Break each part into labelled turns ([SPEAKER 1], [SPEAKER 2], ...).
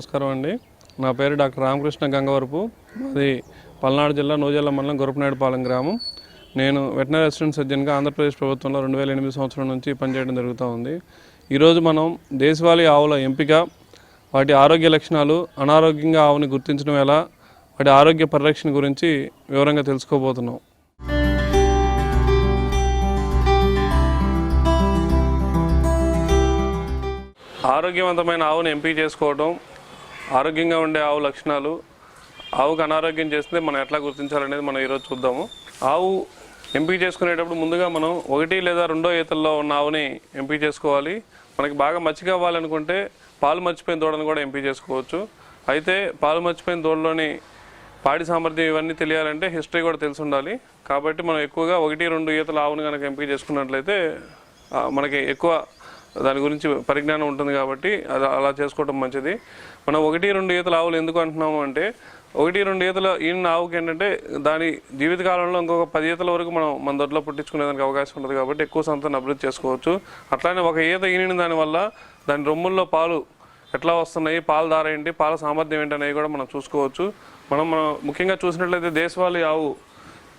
[SPEAKER 1] నమస్కారం అండి. నా పేరు డాక్టర్ రామకృష్ణ గంగవరపు. అది పల్నాడు జిల్లా నూజల్ల మండలం గొరపనాయుడుపాలెం గ్రామం. నేను వెటనరీ అసిస్టెంట్ సర్జన్గా ఆంధ్రప్రదేశ్ ప్రభుత్వంలో రెండు వేల ఎనిమిది సంవత్సరం నుంచి పనిచేయడం జరుగుతూ ఉంది. ఈరోజు మనం దేశవాళీ ఆవుల ఎంపిక వాటి ఆరోగ్య లక్షణాలు అనారోగ్యంగా ఆవుని గుర్తించడం ఎలా వాటి ఆరోగ్య పరిరక్షణ గురించి వివరంగా తెలుసుకోబోతున్నాం. ఆరోగ్యవంతమైన ఆవును ఎంపిక చేసుకోవడం ఆరోగ్యంగా ఉండే ఆవు లక్షణాలు ఆవుకు అనారోగ్యం చేస్తే మనం ఎట్లా గుర్తించాలనేది మనం ఈరోజు చూద్దాము. ఆవు ఎంపిక చేసుకునేటప్పుడు ముందుగా మనం ఒకటి లేదా రెండో ఈతల్లో ఉన్న ఆవుని ఎంపిక చేసుకోవాలి. మనకి బాగా మచ్చి అవ్వాలనుకుంటే పాలు మర్చిపోయిన దూడను కూడా ఎంపిక చేసుకోవచ్చు. అయితే పాలు మర్చిపోయిన దూడలోని పాడి సామర్థ్యం ఇవన్నీ తెలియాలంటే హిస్టరీ కూడా తెలిసి ఉండాలి. కాబట్టి మనం ఎక్కువగా ఒకటి రెండు ఈతల ఆవును కనుక ఎంపిక చేసుకున్నట్లయితే మనకి ఎక్కువ దాని గురించి పరిజ్ఞానం ఉంటుంది కాబట్టి అది అలా చేసుకోవడం మంచిది. మనం ఒకటి రెండు ఈతల ఆవులు ఎందుకు అంటున్నాము అంటే ఒకటి రెండు ఈతల ఈయన ఆవుకి ఏంటంటే దాని జీవితకాలంలో ఇంకొక పది ఈతల వరకు మనం మన దొడ్లో పుట్టించుకునేదానికి అవకాశం ఉంటుంది కాబట్టి ఎక్కువ సంతాన్ని అభివృద్ధి చేసుకోవచ్చు. అట్లానే ఒక ఈత ఈనిన దానివల్ల దాని రొమ్ముల్లో పాలు ఎట్లా వస్తున్నాయి పాల ధార ఏంటి పాల సామర్థ్యం ఏంటి అనేవి కూడా మనం చూసుకోవచ్చు. మనం మనం ముఖ్యంగా చూసినట్లయితే దేశవాళీ ఆవు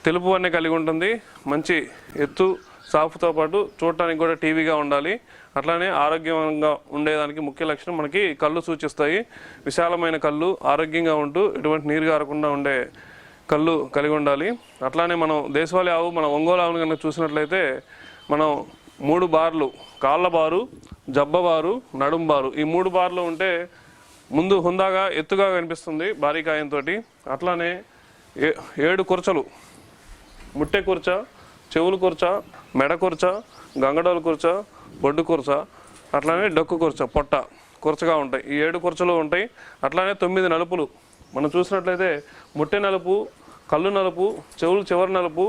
[SPEAKER 1] తెలుపు అనే కలిగి ఉంటుంది. మంచి ఎత్తు సాఫ్తో పాటు చూడటానికి కూడా టీవీగా ఉండాలి. అట్లానే ఆరోగ్యంగా ఉండేదానికి ముఖ్య లక్షణం మనకి కళ్ళు సూచిస్తాయి. విశాలమైన కళ్ళు ఆరోగ్యంగా ఉంటూ ఎటువంటి నీరు గారకుండా ఉండే కళ్ళు కలిగి ఉండాలి. అట్లానే మనం దేశవాళీ ఆవు మన ఒంగోలు ఆవును కనుక చూసినట్లయితే మనం మూడు బార్లు కాళ్ళ బారు జబ్బ బారు నడుం బారు ఈ మూడు బార్లు ఉంటే ముందు హుందాగా ఎత్తుగా కనిపిస్తుంది భారీ కాయంతో అట్లానే ఏ- ఏడు కుర్చలు ముట్టె కుర్చ చెవులు కుర్చ మెడ కూర్చ గంగడోలు కూర్చో బొడ్డు కూర్చో అట్లానే డొక్కు కూర్చో పొట్ట కూర్చగా ఉంటాయి. ఈ ఏడు కూర్చలు ఉంటాయి. అట్లానే తొమ్మిది నలుపులు. మనం చూసినట్లయితే ముట్టె నలుపు కళ్ళు నలుపు చెవులు చివరి నలుపు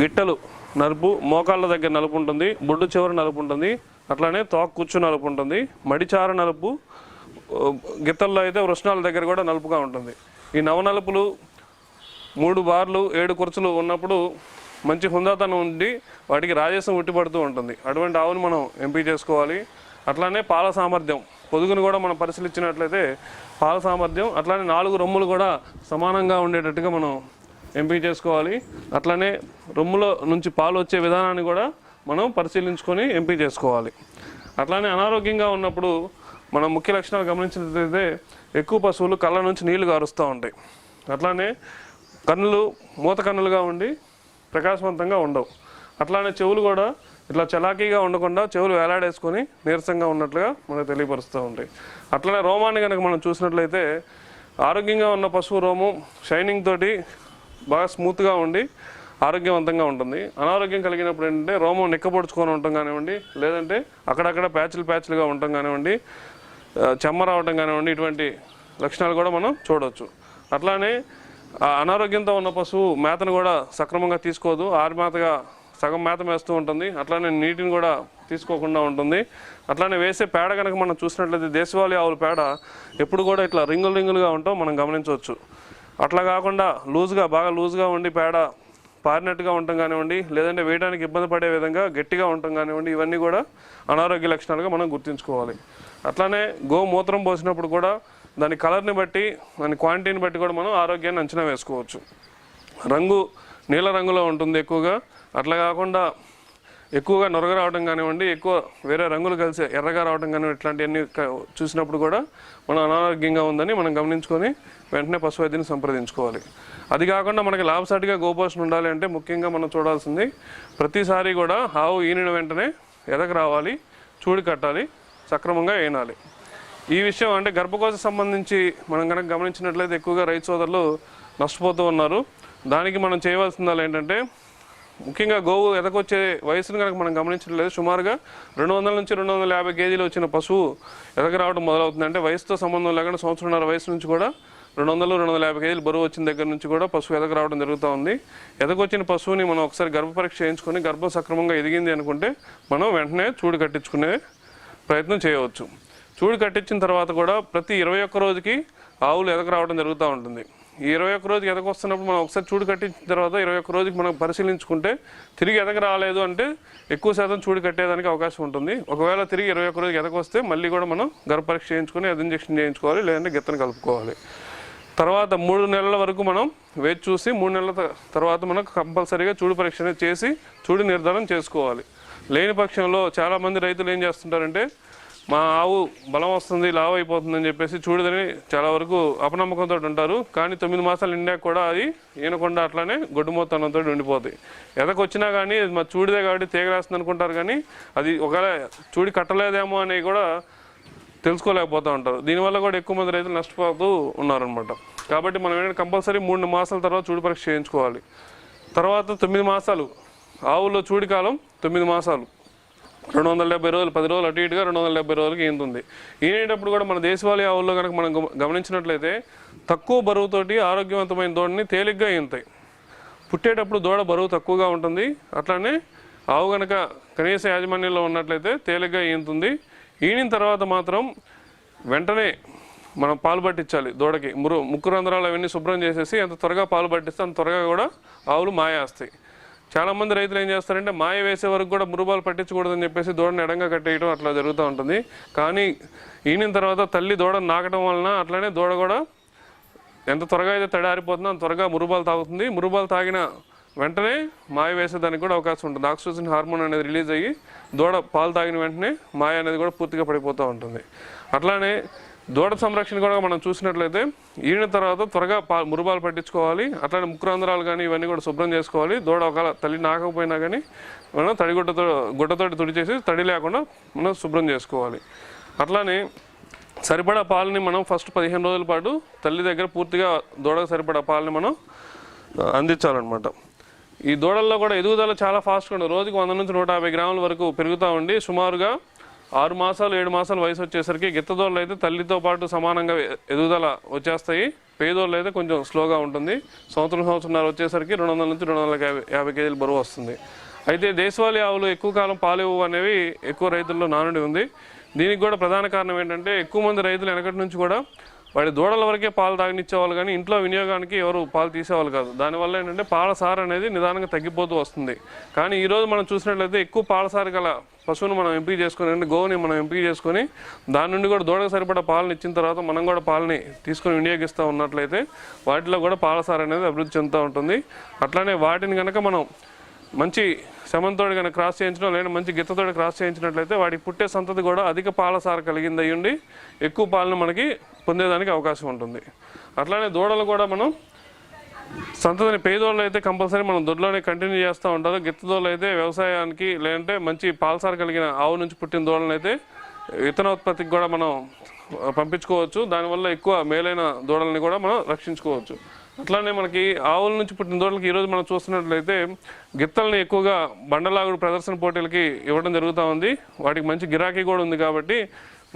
[SPEAKER 1] గిట్టలు నలుపు మోకాళ్ళ దగ్గర నలుపు ఉంటుంది బొడ్డు చివరి నలుపు ఉంటుంది అట్లానే తోక కూర్చు నలుపు ఉంటుంది మడిచార నలుపు గిత్తల్లో అయితే వృష్ణాల దగ్గర కూడా నలుపుగా ఉంటుంది. ఈ నవనలుపులు మూడు బార్లు ఏడు కుర్చలు ఉన్నప్పుడు మంచి హుందాతనం ఉండి వాటికి రాజేశం ఉట్టిపడుతూ ఉంటుంది. అటువంటి ఆవును మనం ఎంపిక చేసుకోవాలి. అట్లానే పాల సామర్థ్యం. పొదుగును కూడా మనం పరిశీలించినట్లయితే పాల సామర్థ్యం అట్లానే నాలుగు రొమ్ములు కూడా సమానంగా ఉండేటట్టుగా మనం ఎంపిక చేసుకోవాలి. అట్లానే రొమ్ములో నుంచి పాలు వచ్చే విధానాన్ని కూడా మనం పరిశీలించుకొని ఎంపిక చేసుకోవాలి. అట్లానే అనారోగ్యంగా ఉన్నప్పుడు మనం ముఖ్య లక్షణాలు గమనించినట్లయితే ఎక్కువ పశువులు కళ్ళ నుంచి నీళ్ళు కారుస్తూ ఉంటాయి. అట్లానే కన్నులు మూత కన్నులుగా ఉండి ప్రకాశవంతంగా ఉండవు. అట్లానే చెవులు కూడా ఇట్లా చలాకీగా ఉండకుండా చెవులు వేలాడేసుకొని నీరసంగా ఉన్నట్లుగా మనకు తెలియపరుస్తూ ఉంటాయి. అట్లనే రోమాన్ని కనుక మనం చూసినట్లయితే ఆరోగ్యంగా ఉన్న పశువు రోమం షైనింగ్ తోటి బాగా స్మూత్గా ఉండి ఆరోగ్యవంతంగా ఉంటుంది. అనారోగ్యం కలిగినప్పుడు ఏంటంటే రోమం నిక్కపొడుచుకొని ఉండటం కానివ్వండి లేదంటే అక్కడక్కడ ప్యాచ్లు ప్యాచ్లుగా ఉండటం కానివ్వండి చెమ్మ రావటం కానివ్వండి ఇటువంటి లక్షణాలు కూడా మనం చూడవచ్చు అట్లానే అనారోగ్యంతో ఉన్న పశువు మేతను కూడా సక్రమంగా తీసుకోదు. ఆరు మేతగా సగం మేత వేస్తూ ఉంటుంది. అట్లానే నీటిని కూడా తీసుకోకుండా ఉంటుంది. అట్లానే వేసే పేడ కనుక మనం చూసినట్లయితే దేశవాళీ ఆవుల పేడ ఎప్పుడు కూడా ఇట్లా రింగులు రింగులుగా ఉంటాం మనం గమనించవచ్చు. అట్లా కాకుండా లూజ్గా బాగా లూజ్గా ఉండి పేడ పారినట్టుగా ఉండటం కానివ్వండి లేదంటే వేయడానికి ఇబ్బంది పడే విధంగా గట్టిగా ఉండటం కానివ్వండి ఇవన్నీ కూడా అనారోగ్య లక్షణాలుగా మనం గుర్తుంచుకోవాలి. అట్లానే గోమూత్రం పోసినప్పుడు కూడా దాని కలర్ని బట్టి దాని క్వాంటిటీని బట్టి కూడా మనం ఆరోగ్యాన్ని అంచనా వేసుకోవచ్చు. రంగు నీల రంగులో ఉంటుంది ఎక్కువగా. అట్లా కాకుండా ఎక్కువగా నొరగ రావడం కానివ్వండి ఎక్కువ వేరే రంగులు కలిసి ఎర్రగా రావడం కానివ్వండి ఇట్లాంటివన్నీ చూసినప్పుడు కూడా మనం అనారోగ్యంగా ఉందని మనం గమనించుకొని వెంటనే పశు వైద్యుని సంప్రదించుకోవాలి. అది కాకుండా మనకి లాభసాటిగా గోపోషణ ఉండాలి అంటే ముఖ్యంగా మనం చూడాల్సింది ప్రతిసారి కూడా ఆవు ఈనిన వెంటనే ఎదకు రావాలి చూడి కట్టాలి సక్రమంగా ఏనాలి. ఈ విషయం అంటే గర్భకోశ సంబంధించి మనం కనుక గమనించినట్లయితే ఎక్కువగా రైతు సోదరులు నష్టపోతూ ఉన్నారు. దానికి మనం చేయవలసిందాలు ఏంటంటే ముఖ్యంగా గోవు ఎదకొచ్చే వయసును కనుక మనం గమనించట్లేదు సుమారుగా రెండు వందల నుంచి రెండు వందల యాభై కేజీలు వచ్చిన పశువు ఎదగరావడం రావడం మొదలవుతుంది. అంటే వయసుతో సంబంధం లేకుండా సంవత్సరంన్నర వయసు నుంచి కూడా రెండు వందలు రెండు వందల యాభై కేజీలు బరువు వచ్చిన దగ్గర నుంచి కూడా పశువు ఎదగ రావడం జరుగుతూ ఉంది. ఎదకొచ్చిన పశువుని మనం ఒకసారి గర్భ పరీక్ష చేయించుకొని గర్భం సక్రమంగా ఎదిగింది అనుకుంటే మనం వెంటనే చూడు కట్టించుకునే ప్రయత్నం చేయవచ్చు. చూడు కట్టించిన తర్వాత కూడా ప్రతి ఇరవై ఒక్క రోజుకి ఆవులు ఎదక రావడం జరుగుతూ ఉంటుంది. ఈ ఇరవై ఒక్క రోజుకి ఎదకొస్తున్నప్పుడు మనం ఒకసారి చూడు కట్టించిన తర్వాత ఇరవై ఒక్క రోజుకి మనం పరిశీలించుకుంటే తిరిగి ఎదగ రాలేదు అంటే ఎక్కువ శాతం చూడు కట్టేదానికి అవకాశం ఉంటుంది. ఒకవేళ తిరిగి ఇరవై ఒక్క రోజుకి ఎదకొస్తే మళ్ళీ కూడా మనం గర్భ పరీక్ష చేయించుకొని ఎద ఇంజెక్షన్ చేయించుకోవాలి లేదంటే గిత్తను కలుపుకోవాలి. తర్వాత మూడు నెలల వరకు మనం వేచి చూసి మూడు నెలల తర్వాత మనం కంపల్సరీగా చూడు పరీక్ష చేసి చూడు నిర్ధారణ చేసుకోవాలి. లేని పక్షంలో చాలామంది రైతులు ఏం చేస్తుంటారంటే మా ఆవు బలం వస్తుంది లావు అయిపోతుందని చెప్పేసి చూడదని చాలా వరకు అపనమ్మకంతో ఉంటారు. కానీ తొమ్మిది మాసాలు నిండా కూడా అది ఈనకుండా అట్లానే గొడ్డుమోతనంతో ఉండిపోతాయి ఎదకొచ్చినా కానీ అది మా చూడిదే కాబట్టి తీగలేస్తుంది అనుకుంటారు కానీ అది ఒకవేళ చూడి కట్టలేదేమో అని కూడా తెలుసుకోలేకపోతూ ఉంటారు. దీనివల్ల కూడా ఎక్కువ మంది రైతులు నష్టపోతూ ఉన్నారనమాట కాబట్టి మనం ఏంటంటే కంపల్సరీ మూడు మాసాల తర్వాత చూడు పరీక్ష చేయించుకోవాలి. తర్వాత తొమ్మిది మాసాలు ఆవుల్లో చూడి కాలం తొమ్మిది మాసాలు. రెండు వందల డెబ్బై రోజులు పది రోజులు అటు ఇటుగా రెండు వందల డెబ్బై రోజులకి ఈనుతుంది ఈనేటప్పుడు కూడా మన దేశవాళీ ఆవుల్లో కనుక మనం గమనించినట్లయితే తక్కువ బరువుతోటి ఆరోగ్యవంతమైన దూడని తేలిగ్గా ఈనుతాయి పుట్టేటప్పుడు దూడ బరువు తక్కువగా ఉంటుంది. అట్లానే ఆవు గనక కనీస యాజమాన్యంలో ఉన్నట్లయితే తేలిగ్గా ఈనుతుంది ఈనిన తర్వాత మాత్రం వెంటనే మనం పాలు పట్టించాలి దూడకి. మురు ముక్కు రంధ్రాలు అవన్నీ శుభ్రం చేసేసి ఎంత త్వరగా పాలు పట్టిస్తే అంత త్వరగా కూడా ఆవులు మాయేస్తాయి. చాలామంది రైతులు ఏం చేస్తారంటే మాయ వేసే వరకు కూడా మురుబాలు పట్టించకూడదని చెప్పేసి దూడని ఎడంగా కట్టేయడం అట్లా జరుగుతూ ఉంటుంది. కానీ ఈనిన తర్వాత తల్లి దూడను నాకడం వలన అట్లనే దూడ కూడా ఎంత త్వరగా అయితే తడారిపోతుందో అంత త్వరగా మురుబాలు తాగుతుంది. మురుబాలు తాగిన వెంటనే మాయ వేసేదానికి కూడా అవకాశం ఉంటుంది. ఆక్సిజన్ హార్మోన్ అనేది రిలీజ్ అయ్యి దూడ పాలు తాగిన వెంటనే మాయ అనేది కూడా పూర్తిగా పడిపోతూ ఉంటుంది. అట్లానే దూడ సంరక్షణ కూడా మనం చూసినట్లయితే ఈడిన తర్వాత త్వరగా మురుబాలు పట్టించుకోవాలి. అట్లానే ముక్కురంధ్రాలు కానీ ఇవన్నీ కూడా శుభ్రం చేసుకోవాలి. దూడ ఒకవేళ తల్లి నాకపోయినా కానీ మనం తడిగుడ్డతో గుడ్డతోటి తుడిచేసి తడి లేకుండా మనం శుభ్రం చేసుకోవాలి. అట్లానే సరిపడా పాలని మనం ఫస్ట్ పదిహేను రోజుల పాటు తల్లి దగ్గర పూర్తిగా దూడకు సరిపడా పాలని మనం అందించాలన్నమాట. ఈ దూడల్లో కూడా ఎదుగుదల చాలా ఫాస్ట్గా ఉండదు రోజుకి వంద నుంచి నూట యాభై గ్రాముల వరకు పెరుగుతూ ఉండి సుమారుగా ఆరు మాసాలు ఏడు మాసాలు వయసు వచ్చేసరికి గిత్తదోళ్ళు అయితే తల్లితో పాటు సమానంగా ఎదుగుదల వచ్చేస్తాయి. పేదోళ్ళు అయితే కొంచెం స్లోగా ఉంటుంది. సంవత్సరం సంవత్సరంన్నర వచ్చేసరికి రెండు వందల నుంచి రెండు వందల యాభై యాభై కేజీలు బరువు వస్తుంది. అయితే దేశవాళీ ఆవులు ఎక్కువ కాలం పాలేవు అనేవి ఎక్కువ రైతుల్లో నానుడి ఉంది. దీనికి కూడా ప్రధాన కారణం ఏంటంటే ఎక్కువ మంది రైతులు వెనకటి నుంచి కూడా వాడి దూడల వరకే పాలు తాగనిచ్చేవాళ్ళు కానీ ఇంట్లో వినియోగానికి ఎవరు పాలు తీసేవాళ్ళు కాదు. దానివల్ల ఏంటంటే పాలసార అనేది నిదానంగా తగ్గిపోతూ వస్తుంది. కానీ ఈరోజు మనం చూసినట్లయితే ఎక్కువ పాలసార గల పశువును మనం ఎంపిక చేసుకొని అంటే గోవుని మనం ఎంపిక చేసుకొని దాని నుండి కూడా దూడకు సరిపడా పాలను ఇచ్చిన తర్వాత మనం కూడా పాలని తీసుకొని వినియోగిస్తూ ఉన్నట్లయితే వాటిలో కూడా పాలసార అనేది అభివృద్ధి చెందుతూ ఉంటుంది. అట్లానే వాటిని కనుక మనం మంచి శమంతోడు కనుక క్రాస్ చేయించడం లేదా మంచి గిత్తతోటి క్రాస్ చేయించినట్లయితే వాటికి పుట్టే సంతతి కూడా అధిక పాలసార కలిగింది అయ్యుండి ఎక్కువ పాలను మనకి పొందేదానికి అవకాశం ఉంటుంది. అట్లానే దూడలు కూడా మనం సంతతిని పేదోళ్ళు అయితే కంపల్సరీ మనం దొడ్లోనే కంటిన్యూ చేస్తూ ఉంటారు. గిత్తదోళ్ళు అయితే వ్యవసాయానికి లేదంటే మంచి పాలసార కలిగిన ఆవు నుంచి పుట్టిన దూడలను అయితే విత్తనోత్పత్తికి కూడా మనం పంపించుకోవచ్చు. దానివల్ల ఎక్కువ మేలైన దూడల్ని కూడా మనం రక్షించుకోవచ్చు. అట్లానే మనకి ఆవుల నుంచి పుట్టిన దూడలకి ఈరోజు మనం చూస్తున్నట్లయితే గిత్తల్ని ఎక్కువగా బండలాగుడు ప్రదర్శన పోటీలకి ఇవ్వడం జరుగుతూ ఉంది. వాటికి మంచి గిరాకీ కూడా ఉంది కాబట్టి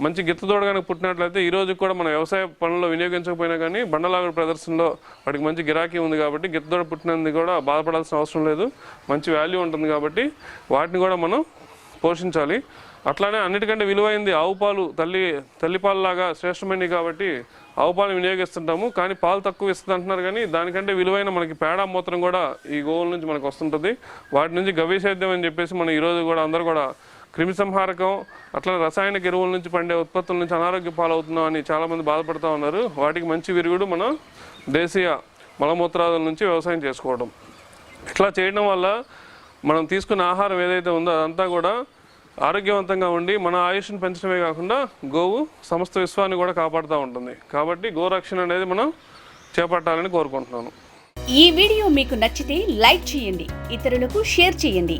[SPEAKER 1] మంచి గిత్త కనుక పుట్టినట్లయితే ఈ రోజు కూడా మన వ్యవసాయ పనుల్లో వినియోగించకపోయినా కానీ బండలాగుడు ప్రదర్శనలో వాటికి మంచి గిరాకీ ఉంది కాబట్టి గిత్త దూడ పుట్టినందుకు కూడా బాధపడాల్సిన అవసరం లేదు. మంచి వాల్యూ ఉంటుంది కాబట్టి వాటిని కూడా మనం పోషించాలి. అట్లానే అన్నిటికంటే విలువైంది ఆవు పాలు. తల్లి తల్లిపాలలాగా శ్రేష్టమైనవి కాబట్టి ఆవు పాలు వినియోగిస్తుంటాము. కానీ పాలు తక్కువ ఇస్తుంది అంటున్నారు కానీ దానికంటే విలువైన మనకి పేడ మూత్రం కూడా ఈ గోవుల నుంచి మనకు వస్తుంటుంది. వాటి నుంచి గవ్యసేద్యం అని చెప్పేసి మనం ఈరోజు కూడా అందరూ కూడా క్రిమిసంహారకం అట్లా రసాయనిక ఎరువుల నుంచి పండే ఉత్పత్తుల నుంచి అనారోగ్య పాలవుతున్నాం అని చాలామంది బాధపడుతూ ఉన్నారు. వాటికి మంచి విరుగుడు మనం దేశీయ మలమూత్రాదుల నుంచి వ్యవసాయం చేసుకోవడం. ఇట్లా చేయడం వల్ల మనం తీసుకున్న ఆహారం ఏదైతే ఉందో అదంతా కూడా ఆరోగ్యవంతంగా ఉండి మన ఆయుష్ను పెంచడమే కాకుండా గోవు సమస్త విశ్వాన్ని కూడా కాపాడుతూ ఉంటుంది. కాబట్టి గోరక్షణ అనేది మనం చేపట్టాలని కోరుకుంటున్నాను.
[SPEAKER 2] ఈ వీడియో మీకు నచ్చితే లైక్ చేయండి ఇతరులకు షేర్ చేయండి.